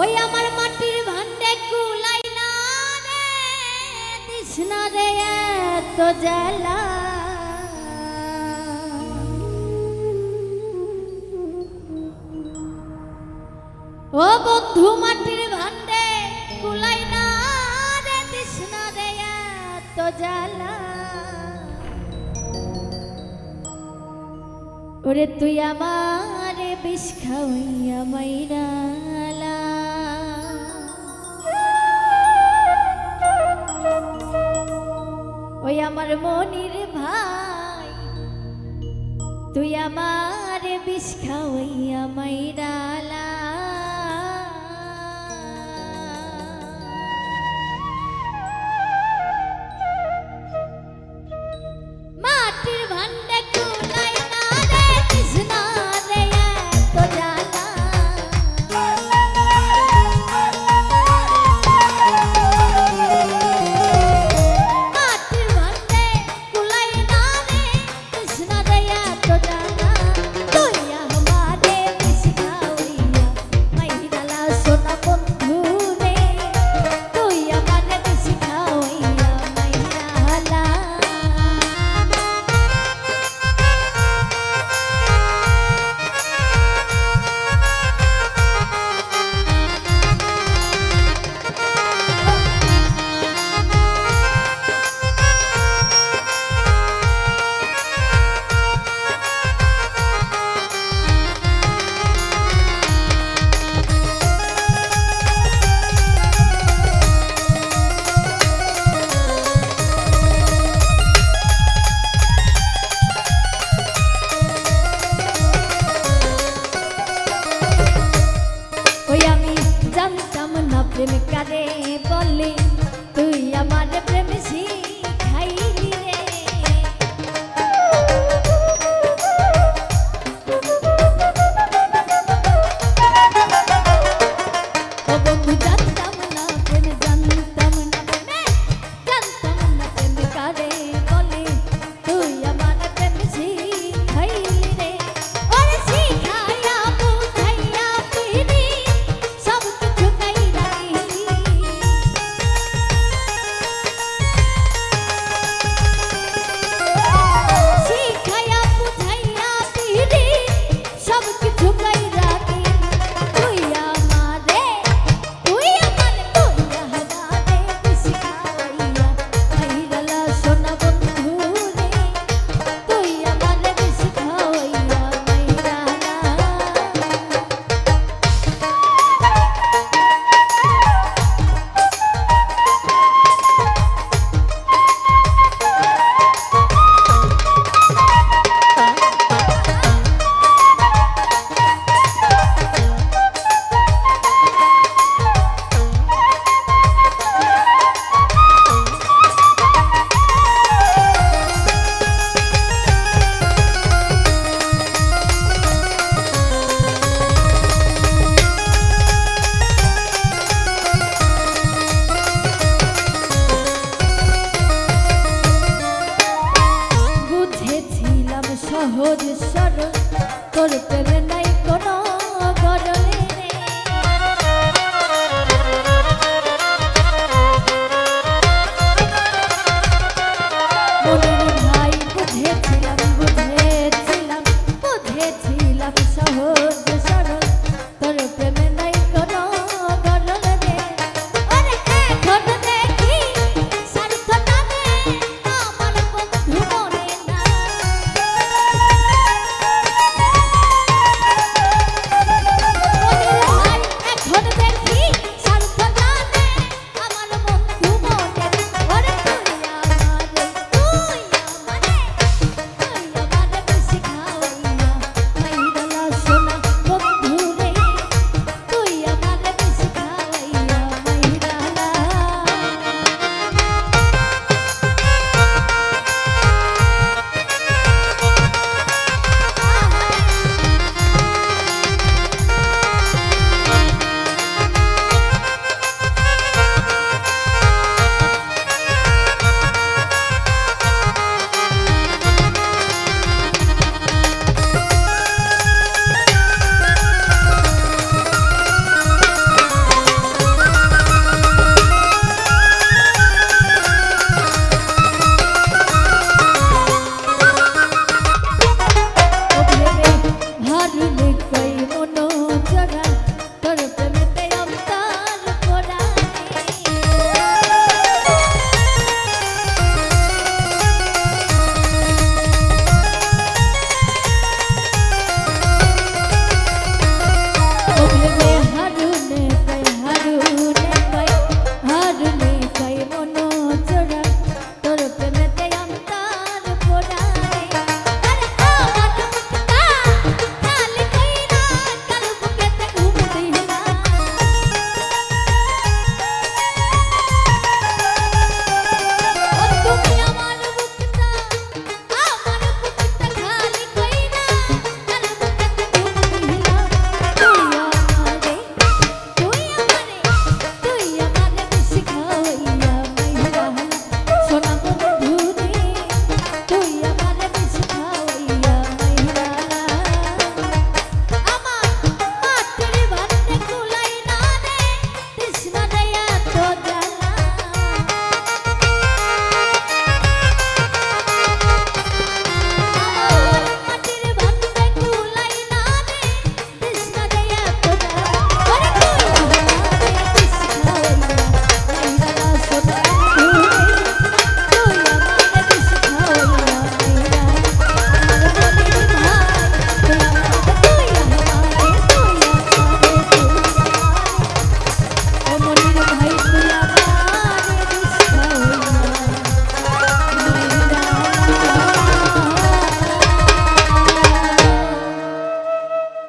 ওই আমার মাটির ভান্ডে কুলাই না রে, তৃষ্ণা রে এত জ্বালা। ও বন্ধু মাটির ভান্ডে কুলাই না রে, তৃষ্ণা রে এত জ্বালা। ওরে তুই আমার বিষ খাওয়াইয়া মাইরালা ওই আমার মনির ভাই। তুই আমার বিষ খাওয়াইয়া মাইরালা জানতাম না প্রেম কারে বলে তুই আমার প্রেম শিখ ஒரு பிறந்த